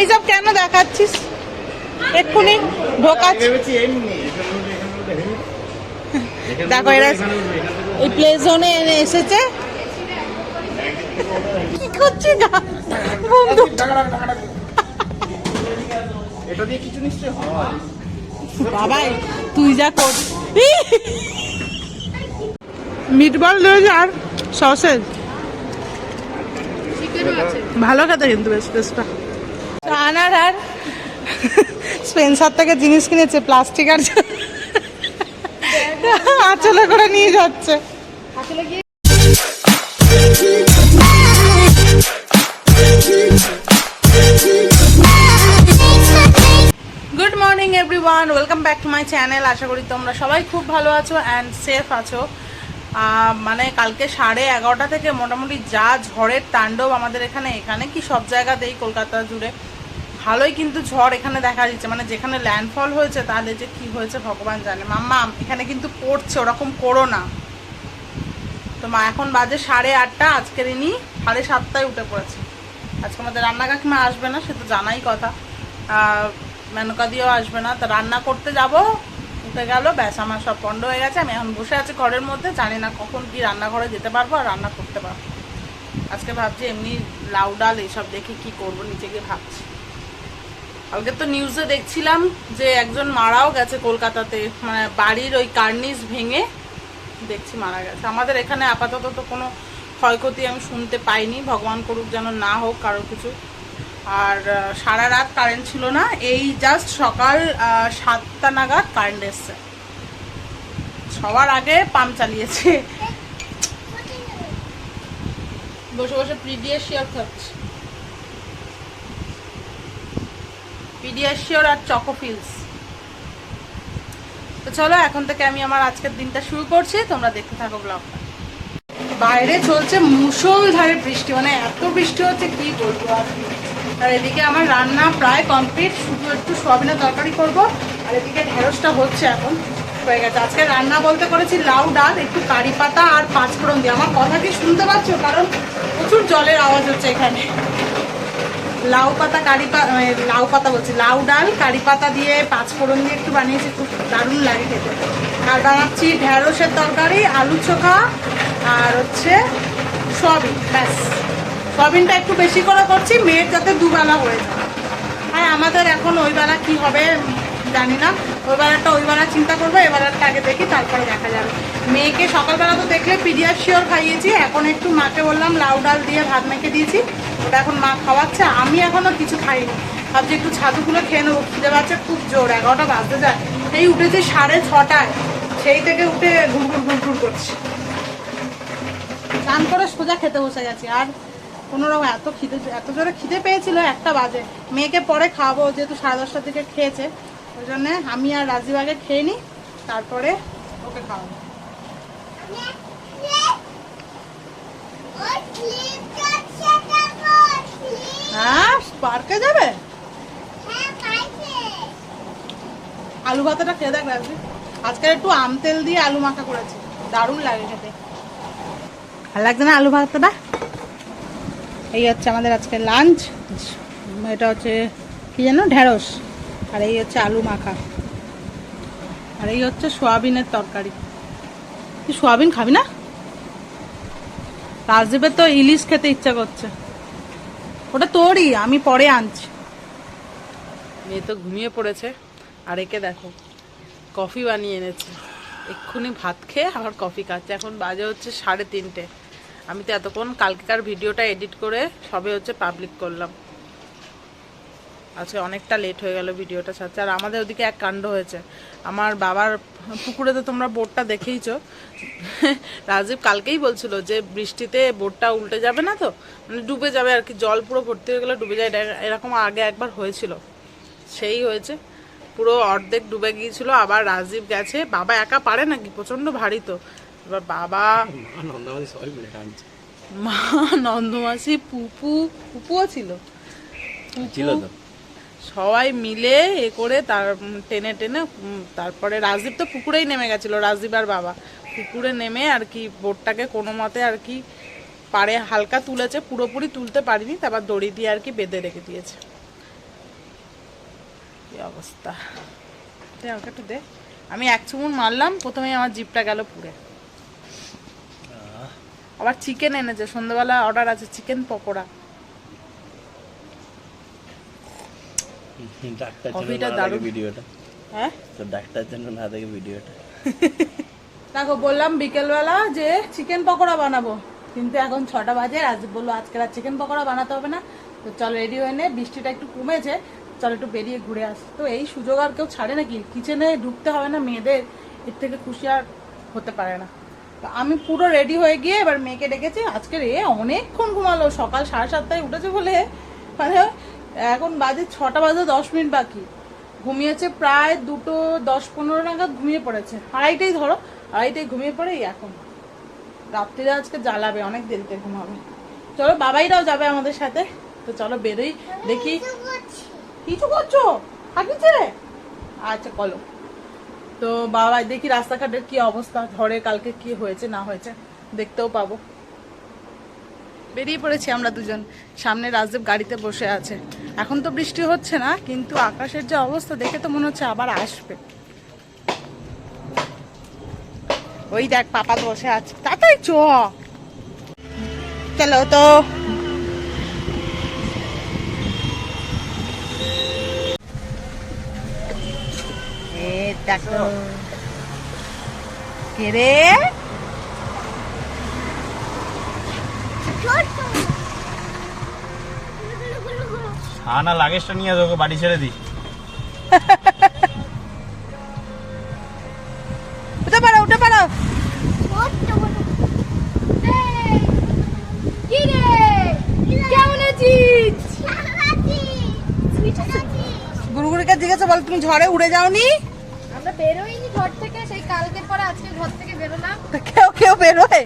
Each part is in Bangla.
এইসব কেন দেখাচ্ছিস? এক্ষুনি ঢোকাচ্ছি দেখো, এরা এই প্লে জোনে এসেছে। কি করছে তুই যা কর। আর ভালো খেতে কিন্তু বেশ বেশটা আনার আর স্পেন্সার থেকে জিনিস কিনেছে, প্লাস্টিক আর আচলে করে নিয়ে যাচ্ছে। Good morning everyone welcome back to my channel আশা করি তোমরা সবাই খুব ভালো আছো অ্যান্ড সেফ আছো। মানে কালকে সাড়ে এগারোটা থেকে মোটামুটি যা ঝড়ের তাণ্ডব আমাদের এখানে এখানে কি সব জায়গাতেই কলকাতা জুড়ে ভালোই কিন্তু ঝড় এখানে দেখা দিচ্ছে। মানে যেখানে ল্যান্ডফল হয়েছে তাহলে যে কি হয়েছে ভগবান জানে। মাম্মা, এখানে কিন্তু পড়ছে, ওরকম করো না। তো মা, এখন বাজে সাড়ে আটটা, আজকের ইনি সাড়ে সাতটায় উঠে পড়েছে। আজকে আমাদের রান্না কাকিমা আসবে না, সে তো জানাই কথা। মেনকা দিয়েও আসবে না। তো রান্না করতে যাব উঠে গেল, ব্যাস, আমার সব পণ্ড হয়ে গেছে। আমি এখন বসে আছি ঘরের মধ্যে, জানি না কখন কি রান্নাঘরে যেতে পারব আর রান্না করতে পারব। আজকে ভাবছি এমনি লাউ ডাল এইসব দেখে কি করব, নিচে গিয়ে ভাবছি। কালকে তো নিউজে দেখছিলাম যে একজন মারাও গেছে কলকাতাতে মানে বাড়ির ওই কার্নিস ভেঙে দেখছি মারা গেছে। আমাদের এখানে আপাতত তো কোনো ক্ষয়ক্ষতি আমি শুনতে পাইনি, ভগবান করুক যেন না হোক, কারও কিছু। আর সারা রাত কারেন্ট ছিল না। এই জাস্ট সকাল সাতটা নাগাদ কারেন্ট এসছে। সবার আগে পাম্প চালিয়েছে। বসে বসে পিডিয়াশিওর খাচ্ছি। পিডিয়াশিওর আর চকোফিলস তো চলো, এখন থেকে আমি আমার আজকের দিনটা শুরু করছি। তোমরা দেখতে থাকো ব্লগটা বাইরে চলছে মুষলধারে বৃষ্টি। মানে এত বৃষ্টি হচ্ছে, কি বলব আর আর এদিকে আমার রান্না প্রায় কমপ্লিট, শুধু একটু সোয়াবিনের তরকারি করব। আর এদিকে ঢেঁড়সটা হচ্ছে এখন, হয়ে গেছে। আজকে রান্না বলতে করেছি লাউ ডাল, একটু কারি পাতা আর পাঁচফোড়ন দিয়ে। আমার কথা কি শুনতে পাচ্ছ? কারণ প্রচুর জলের আওয়াজ হচ্ছে এখানে। লাউ পাতা, কারি পাতা লাউ পাতা বলছি, লাউ ডাল, কারি পাতা দিয়ে পাঁচ ফোড়ন দিয়ে একটু বানিয়েছি, খুব দারুণ লাগে খেতে। আর বানাচ্ছি ঢেঁড়সের তরকারি, আলু চোখা আর হচ্ছে সয়াবিন, ব্যাস। সয়াবিনটা একটু বেশি করে করছি, মেয়ের যাতে দুবেলা হয়ে যায়। আর আমাদের এখন ওই বেলা কী হবে জানি না। ওই বেলাটা ওই বেলা চিন্তা করব এবেলাটা আগে দেখি, তারপরে দেখা যাবে। মেয়েকে সকালবেলা তো দেখলে পিডিয়াশিওর খাইয়েছি, এখন একটু মাকে বললাম, লাউ ডাল দিয়ে ভাত মেখে দিয়েছি, ওটা এখন মা খাওয়াচ্ছে, আমি এখনও কিছু খাইনি। ভাবছি একটু ছাতুগুলো খেয়ে নেব, খিদে পাচ্ছে, খুব জোর, এগারোটা বাজতে যায়। এই উঠেছি সাড়ে ছটায়, সেই থেকে উঠে ঘুরঘুর ঘুরঘুর করছি। স্নান করে সোজা খেতে বসে গেছি, আর কোনো রকম এত খিদে, এত জোরে খিদে পেয়েছিল একটা বাজে। মেয়েকে পরে খাওয়াবো যেহেতু সাড়ে দশটার দিকে খেয়েছে। ওই জন্যে আমি আর রাজীব আগে খেয়ে নিই তারপরে ওকে খাওয়াবো। হ্যাঁ পার্কে যাবে? আলু ভাতাটা খেয়ে দেখ রাজীব। আজকে একটু আম তেল দিয়ে আলু মাখা করেছি। দারুণ লাগে খেতে। ভালো লাগছে না আলু ভাতাটা? এই হচ্ছে আমাদের আজকে লাঞ্চ এটা হচ্ছে কি যেন, ঢেঁড়স, আর এই হচ্ছে আলু মাখা। আর এই হচ্ছে সোয়াবিনের তরকারি। তুই সোয়াবিন খাবি না? রাজদীপের তো ইলিশ খেতে ইচ্ছা করছে। ওটা তোরই, আমি পরে আনছি। মেয়ে তো ঘুমিয়ে পড়েছে, আর একে দেখো, কফি বানিয়ে এনেছে। এক্ষুনি ভাত খেয়ে আবার কফি খাচ্ছে, এখন বাজে হচ্ছে সাড়ে তিনটে। আমি তো এতক্ষণ কালকেকার ভিডিওটা এডিট করে সবে হচ্ছে পাবলিক করলাম। আজকে অনেকটা লেট হয়ে গেল ভিডিওটা ছাড়ছে আর আমাদের ওদিকে এক কাণ্ড হয়েছে। আমার বাবার পুকুরে তো তোমরা বোটটা দেখেইছো। রাজীব কালকেই বলছিল যে বৃষ্টিতে বোটটা উল্টে যাবে না তো? মানে ডুবে যাবে আর কি, জল পুরো ভর্তি হয়ে গেলে, ডুবে যায়। এরকম আগে একবার হয়েছিল। সেই হয়েছে। পুরো অর্ধেক ডুবে গিয়েছিল। আবার রাজীব গেছে। বাবা একা পারে নাকি? প্রচণ্ড ভারী তো। এবার বাবা। মা নন্দমাসি পুপু পুপুও ছিল। ছিল তো। সবাই মিলে এ করে তার টেনে টেনে তারপরে রাজদীপ তো পুকুরেই নেমে গেছিল রাজদীপ আর বাবা। পুকুরে নেমে আর কি বোটটাকে কোনো মতে আর কি পাড়ে হালকা তুলেছে পুরোপুরি তুলতে পারিনি তারপর দড়ি দিয়ে আর কি বেঁধে রেখে দিয়েছে। কি অবস্থা। দে আমাকে একটু দে। আমি এক চুমুন মারলাম প্রথমেই আমার জিপটা গেল পুড়ে। আবার চিকেন এনেছে সন্ধ্যাবেলা অর্ডার আছে চিকেন পকোড়া। ডাক্তার কফিটা দারুণ। ভিডিওটা। হ্যাঁ? তো ডাক্তার জন্য না দেখে ভিডিওটা। দেখো বললাম বিকেলবেলা যে চিকেন পকোড়া বানাবো। কিন্তু এখন ছটা বাজে আজ বলল আজকে আর চিকেন পকোড়া বানাতে হবে না। তো চল রেডি হয়ে নে বৃষ্টিটা একটু কমেছে চল একটু বেরিয়ে ঘুরে আস। তো এই সুযোগ আর কেউ ছাড়ে নাকি? কিচেনে ঢুকতে হবে না মেয়েদের এর থেকে খুশি আর হতে পারে না। তো আমি পুরো রেডি হয়ে গিয়ে এবার মেয়েকে ডেকেছি। আজকের এ অনেকক্ষণ ঘুমালো সকাল সাড়ে সাতটায় উঠেছে বলে। মানে এখন বাজে ছটা বাজে দশ মিনিট বাকি। ঘুমিয়েছে প্রায় দুটো দশ পনেরো নাগাদ ঘুমিয়ে পড়েছে। আড়াইটাই ধরো আড়াইটাই ঘুমিয়ে পড়ে এখন। রাত্রিরা আজকে জ্বালাবে অনেক দেরিতে ঘুমাবে। চলো বাবাইরাও যাবে আমাদের সাথে। তো চলো বেরোই দেখি। কিছু করছ। থাকিছে আচ্ছা কলো তো বাবা, দেখি রাস্তাঘাটের কি অবস্থা ঝড়ে কালকে কি হয়েছে, না হয়েছে, দেখতেও পাবো। বেরিয়ে পড়েছি আমরা দুজন, সামনে রাজদেব গাড়িতে বসে আছে। এখন তো বৃষ্টি হচ্ছে না, কিন্তু আকাশের যে অবস্থা দেখে তো মনে হচ্ছে আবার আসবে। ওই দেখ, পাপা বসে আছে। তাড়াতাড়ি চ। চলো তো এ দেখো কে রে হ্যাঁ লাগেজটা নিয়ে তোকে বাড়ি ছেড়ে দিই উঠে পারো উঠে পারো গুরুগুরিকে জিজ্ঞাসা বল তুমি ঝড়ে উড়ে যাওনি আমরা বেরোইনি ঘর থেকে সেই কালকের পরে আজকে ঘর থেকে বেরোলাম। কেউ কেউ বেরোয়?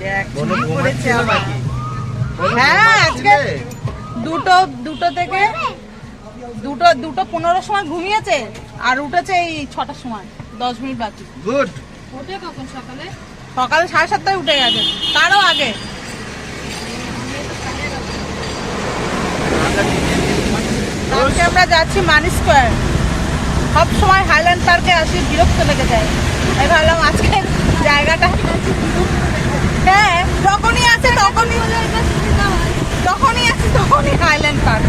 দেখ, কি করেছে ঘুমাচ্ছিল হ্যাঁ আজকে দুটো দুটো থেকে দুটো দুটো পনেরো সময় ঘুমিয়েছে আর উঠেছে এই ছটার সময় দশ মিনিট বাকি। গুড। ওঠে কখন সকালে? সকাল সাড়ে সাতটায় উঠে গেছে তারও আগে। আজকে আমরা যাচ্ছি মানি স্কোয়ার। সব সময় হাইল্যান্ড পার্কে আসি বিরক্ত লেগে যায়। তাই ভাবলাম আজকে জায়গাটা হ্যাঁ যখনই আছে তখনই যখনই আছে তখনই হাইল্যান্ড পার্ক।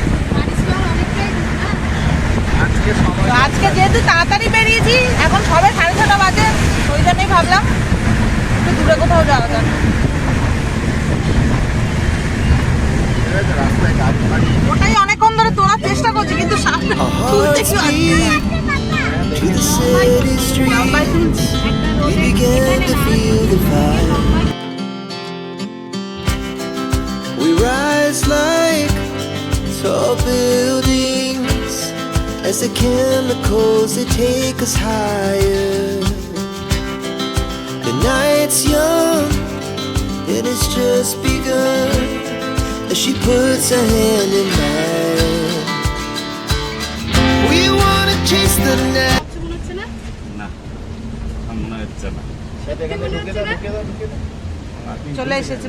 আজকে যেহেতু তাড়াতাড়ি বেরিয়েছি এখন সবে সাড়ে ছটা বাজে ওই জন্যই ভাবলাম একটু দূরে কোথাও যাওয়া যাক। রাস্তায় ওটাই অনেকক্ষণ ধরে তোলার চেষ্টা করছি কিন্তু সামনে তুলতে কি পারছি না। To the city street, লম্বায় তুলছি we began to feel the fire. We rise like tall buildings as the chemicals they take us higher. The night's young and it's just begun as she puts her hand in mine. We wanna chase the night. চলে এসেছি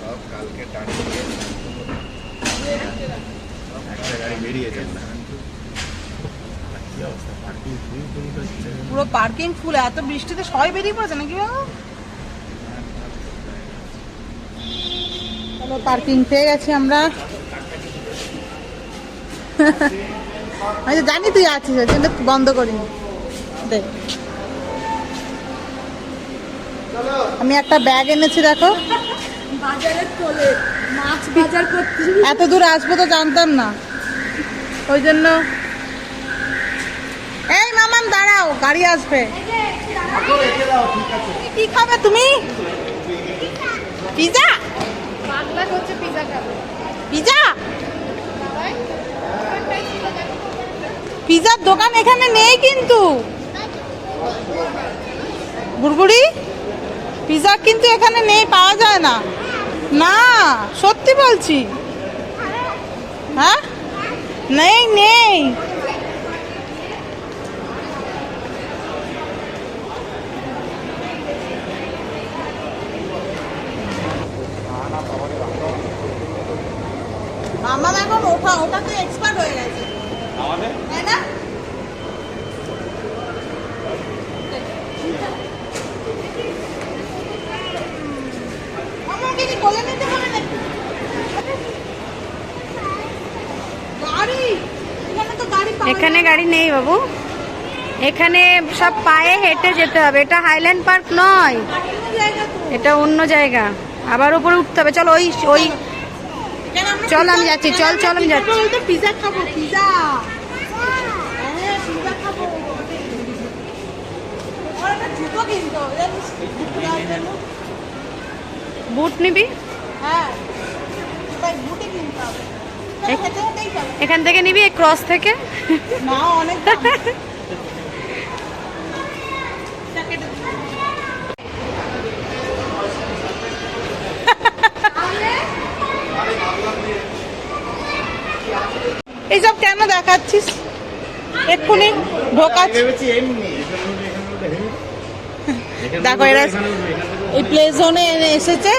সব কালকে টানিয়ে একটা গাড়ি না পুরো পার্কিং ফুল এত বৃষ্টিতে সবাই বেরিয়ে পড়েছে নাকি বাবা? পার্কিং পেয়ে গেছি আমরা। আমি তো জানি তুই আছিস ওই জন্য বন্ধ করিনি। দেখ। আমি একটা ব্যাগ এনেছি দেখো। বাজারের কোলে মাছ বাজার করতে। এত দূর আসব তো জানতাম না। ওই জন্য। এই মামাম দাঁড়াও গাড়ি আসবে। কি খাবে তুমি? পিজা। পিজা খাবে পিজা বাবাই ওখানটাই ছিল দেখো পিজার দোকান এখানে নেই কিন্তু। বুড়বুড়ি, পিজা কিন্তু এখানে নেই, পাওয়া যায় না। না, সত্যি বলছি। হ্যাঁ? নেই নেই মামা এখন ওঠা ওটাতে এক্সপার্ট হয়ে গেছে আমাদের তাই না আমাকে কি কোলে নিতে হবে নাকি গাড়ি এখানে গাড়ি নেই বাবু। এখানে সব পায়ে হেঁটে যেতে হবে। এটা হাইল্যান্ড পার্ক নয়। এটা অন্য জায়গা। আবার উপরে উঠতে হবে। চল ওই ওই। চল, আমি যাচ্ছি, চল, চল, আমি যাচ্ছি। পিজা খাব পিজা হ্যাঁ পিজা খাব ওর একটা জুতো বুট নিবি। এখান থেকে নিবি ক্রস থেকে। এইসব কেন দেখাচ্ছিস এক্ষুনি ঢোকাচ্ছি দেখো এরা এই প্লে জোনে এসেছে।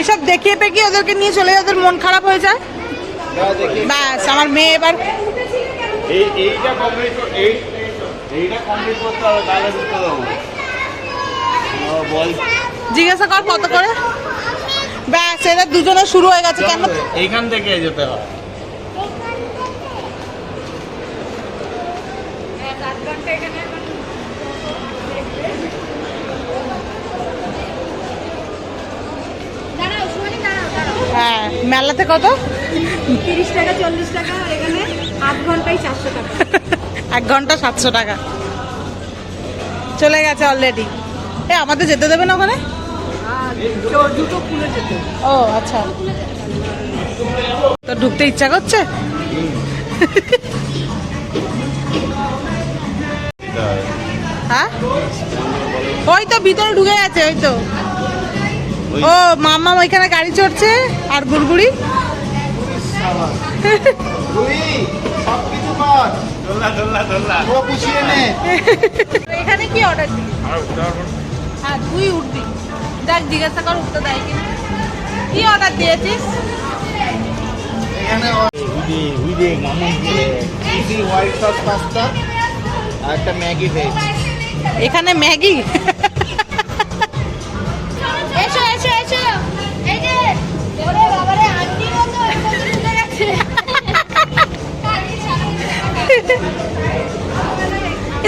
এসব দেখিয়ে পেকিয়ে ওদেরকে নিয়ে চলে ওদের মন খারাপ হয়ে যায়? ব্যাস আমার মেয়ে এবার জিজ্ঞাসা কর কত করে। ব্যাস এরা দুজনে শুরু হয়ে গেছে কেন এইখান থেকে যেতে হয় দাঁড়াও সুমানি দাঁড়াও দাঁড়াও হ্যাঁ মেলাতে কত? তিরিশ টাকা চল্লিশ টাকা এখানে আধ ঘন্টায় চারশো টাকা। এক ঘণ্টা সাতশো টাকা। চলে গেছে অলরেডি এ আমাদের যেতে দেবে না ওখানে? ও আচ্ছা। তো ঢুকতে ইচ্ছা করছে? হ্যাঁ? ওই তো ভিতরে ঢুকে গেছে ওই তো। ও মামা ওইখানে গাড়ি চড়ছে আর গুড়গুড়ি? এখানে কি অর্ডার দিবি। হ্যাঁ তুই উঠবি। দেখ জিজ্ঞাসা কর উঠতে দেয় কিনা। কি অর্ডার দিয়েছিস? উইদে উইদে হোয়াইট সস পাস্তা আর একটা ম্যাগি ভেজ। এখানে ম্যাগি?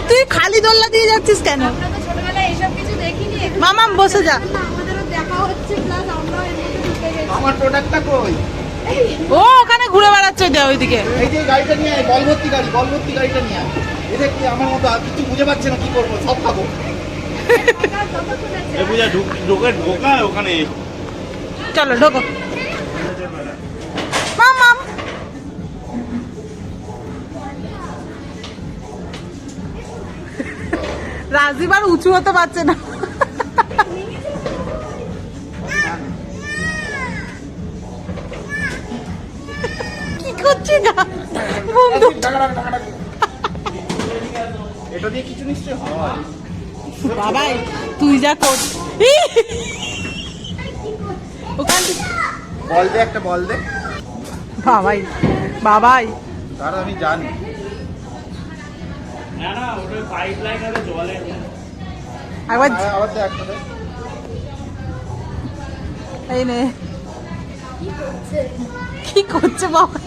তুই খালি দোল্লা দিয়ে যাচ্ছিস কেন? আমরা তো ছোটবেলায় এসব কিছু দেখিনি। এখন মামাম বসে যা। আমাদেরও দেখা হচ্ছে প্লাস আমরাও এর মধ্যে ঢুকে গেছি। আমার প্রোডাক্টটা কই? ও ওখানে ঘুরে বেড়াচ্ছে ওই দে ওইদিকে। এই যে গাড়িটা নিয়ে আয় বল ভর্তি গাড়ি বল ভর্তি গাড়িটা নিয়ে আয়। এটা কি আমার মতো আর কিছু বুঝে পাচ্ছে না কি করব সব খাব। এ পূজা ঢুক ঢোকে ওখানে চলো ঢোকো। মামাম রাজীব আর উঁচু হতে পারছে না। কি করছি না? এটা দিয়ে কিছু নিশ্চয়ই হয়। বাবাই তুই যা কর। ওখান বল দে একটা বল দে। বাবাই বাবাই। তার আমি জানি। না না ওটা পাইপ লাইন আছে জলে একবার আবার দে এই নে। কি করছে? বাবা?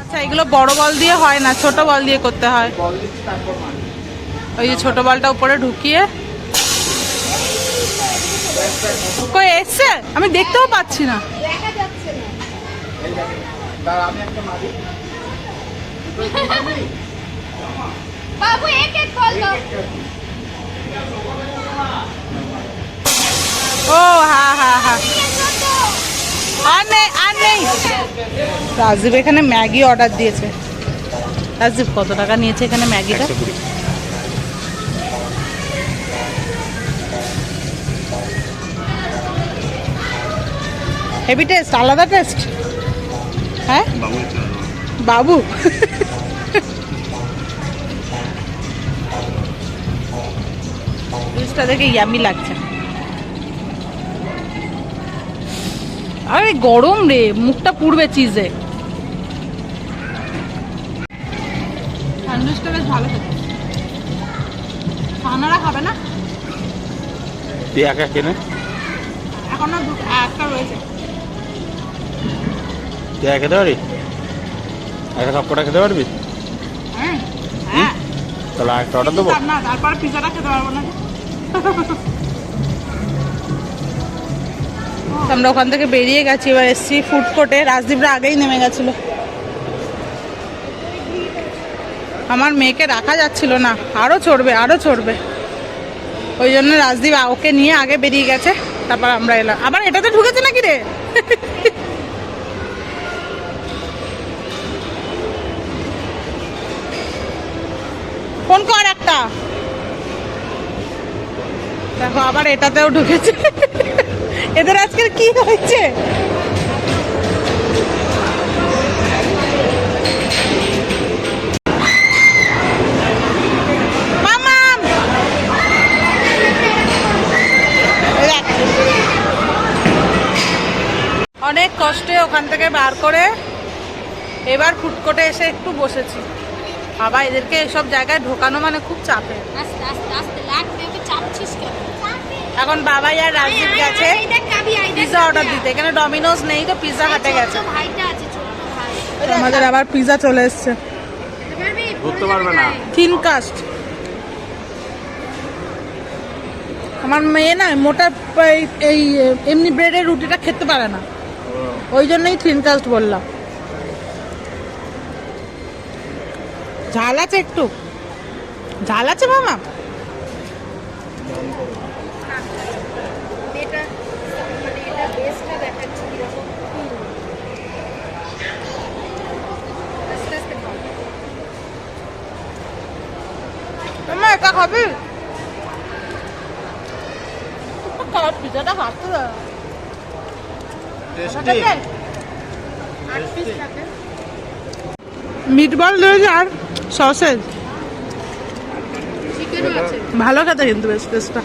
আচ্ছা এগুলো বড় বল দিয়ে হয় না ছোট বল দিয়ে করতে হয়? ওই যে ছোট বলটা উপরে ঢুকিয়ে। কই এসছে? আমি দেখতেও পাচ্ছি না। আমি একটা বাবু এক এক কল দাও। ও হ্যাঁ হ্যাঁ হ্যাঁ আর নেই আর নেই। রাজীব এখানে ম্যাগি অর্ডার দিয়েছে। রাজীব কত টাকা নিয়েছে এখানে ম্যাগিটা? হেভি টেস্ট আলাদা টেস্ট হ্যাঁ? বাবু। জুসটা দেখে ইয়ামি লাগছে। আরে গরম রে মুখটা পুড়বে চিজে স্যান্ডউইচটা বেশ ভালো খেতে। সানারা খাবে না? তুই একা কেনে এখনও দুটো একটা রয়েছে। তুই একা খেতে পারবি? একা খেতে পারবি? হ্যাঁ হ্যাঁ। তাহলে একটা অর্ডার দেবো? না তারপরে পিজাটা খেতে পারব না। আমরা ওখান থেকে বেরিয়ে গেছি, এবার এসছি ফুড কোর্টে রাজদীপরা আগেই নেমে গেছিল। আমার মেয়েকে রাখা যাচ্ছিল না আরও চড়বে আরও চড়বে। ওই জন্য রাজদীপ ওকে নিয়ে আগে বেরিয়ে গেছে, তারপর আমরা এলাম। আবার এটাতে ঢুকেছে নাকি রে ফোন কর একটা দেখো আবার এটাতেও ঢুকেছে। এদের আজকের কি হয়েছে। অনেক কষ্টে ওখান থেকে বার করে এবার ফুটকোটে এসে একটু বসেছি। বাবা, এদেরকে এসব জায়গায় ঢোকানো মানে খুব চাপের। এখন বাবাই আর রাজদীপ গেছে। পিৎজা অর্ডার দিতে। এখানে ডমিনোজ নেই তো পিৎজা হাটে গেছে। আমাদের আবার পিৎজা চলে এসছে। ধরতে পারবে না। থিন কাস্ট আমার মেয়ে না মোটা এই- এই এমনি ব্রেডের রুটিটা খেতে পারে না। ওই জন্যই থিন কাস্ট বললাম। ঝাল আছে একটু। ঝাল আছে মামা এটা মানে এটা বেসটা দেখাচ্ছি কীরকম আস্তে আস্তে খাও মামা একা খাবি খাচ্ছে পিস থাকে। মিটবল রয়েছে আর সসেজ ভালো খেতে কিন্তু বেশ টেস্টটা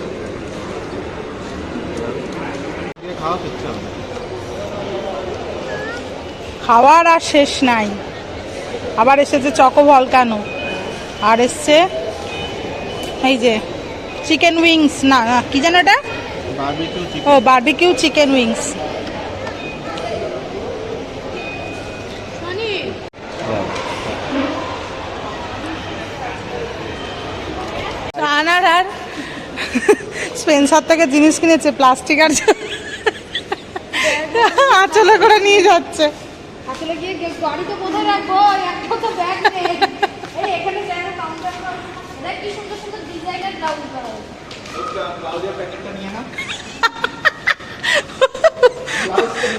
খাওয়া খাওয়ার আর শেষ নাই। আবার এসেছে চকো ভলকানো আর এসছে এই যে চিকেন উইংস না না কি যেন এটা? ও বারবিকিউ চিকেন উইংস আনার আর স্পেন্সার থেকে জিনিস কিনেছে প্লাস্টিক আর আচলে করে নিয়ে যাচ্ছে। ব্লাউজ করা ব্লাউজের প্যাকেটটা নিয়ে না।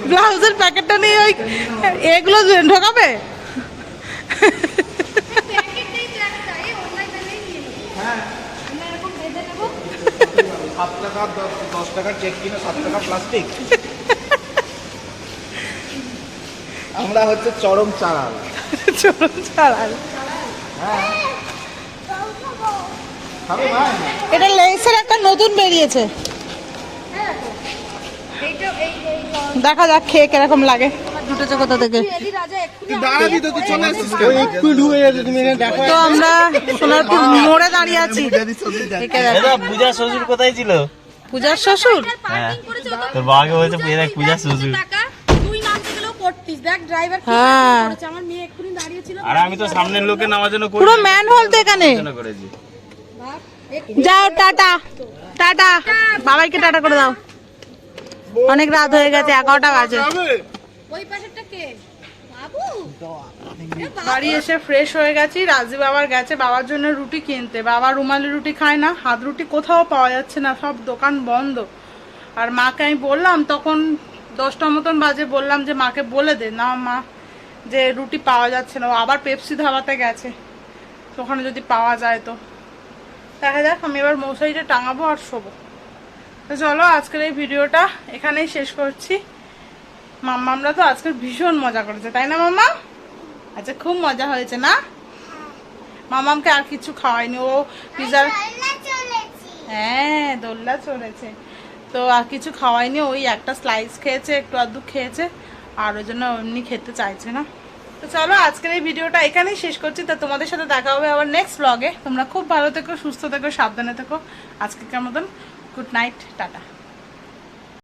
ব্লাউজের প্যাকেটটা নিয়ে ওই এগুলো ঢোকাবে? হ্যাঁ। সাত টাকা দশ দশ টাকার চেক কিনে সাত টাকা প্লাস্টিক আমরা হচ্ছে চরম চালাল। চরম চালাল। হ্যাঁ। এটা লেন্সের একটা নতুন বেরিয়েছে। হ্যাঁ দেখা যাক খেয়ে কীরকম লাগে। দুটো কোথা থেকে তো আমরা সোনারপুর মোড়ে দাঁড়িয়ে আছি। পূজা শ্বশুর কোথায় ছিল? পূজার শ্বশুর? পার্কিং করেছে ও তো তোর বাবাকে বলছে পূজা শ্বশুর। টাকা। তুই নামতে গেলেও করতিস। দেখ ড্রাইভার কি হ্যাঁ। করেছে। আমার মেয়ে এক্ষুনি দাঁড়িয়ে ছিল। আর আমি তো সামনের লোকে নামার জন্য পুরো ম্যান হল তো এখানে। যাও টাটা। টাটা। বাবাইকে টাটা করে দাও। অনেক রাত হয়ে গেছে এগারোটা বাজে। বাড়ি এসে ফ্রেশ হয়ে গেছি রাজীব আবার গেছে বাবার জন্য রুটি কিনতে। বাবা রুমালি রুটি খায় না হাত রুটি কোথাও পাওয়া যাচ্ছে না সব দোকান বন্ধ। আর মাকে আমি বললাম তখন দশটা মতন বাজে বললাম যে মাকে বলে দে না মা যে রুটি পাওয়া যাচ্ছে না। ও আবার পেপসি ধাবাতে গেছে। ওখানে যদি পাওয়া যায় তো। দেখা যাক আমি এবার মশারিটা টাঙাবো আর শোবো। তো চলো আজকের এই ভিডিওটা এখানেই শেষ করছি। মাম্মামরা তো আজকে ভীষণ মজা করেছে তাই না মাম্মা? আচ্ছা খুব মজা হয়েছে না? মামামকে আর কিছু খাওয়ায়নি ও পিজার হ্যাঁ দোল্লা চলেছে তো আর কিছু খাওয়াইনি ওই একটা স্লাইস খেয়েছে একটু আধটু খেয়েছে আর ওই জন্য এমনি খেতে চাইছে না। তো চলো, আজকের এই ভিডিওটা এখানেই শেষ করছি। তো তোমাদের সাথে দেখা হবে আবার নেক্সট ব্লগে তোমরা খুব ভালো থেকো, সুস্থ থেকো, সাবধানে থেকো। আজকের মতন গুড নাইট টাটা।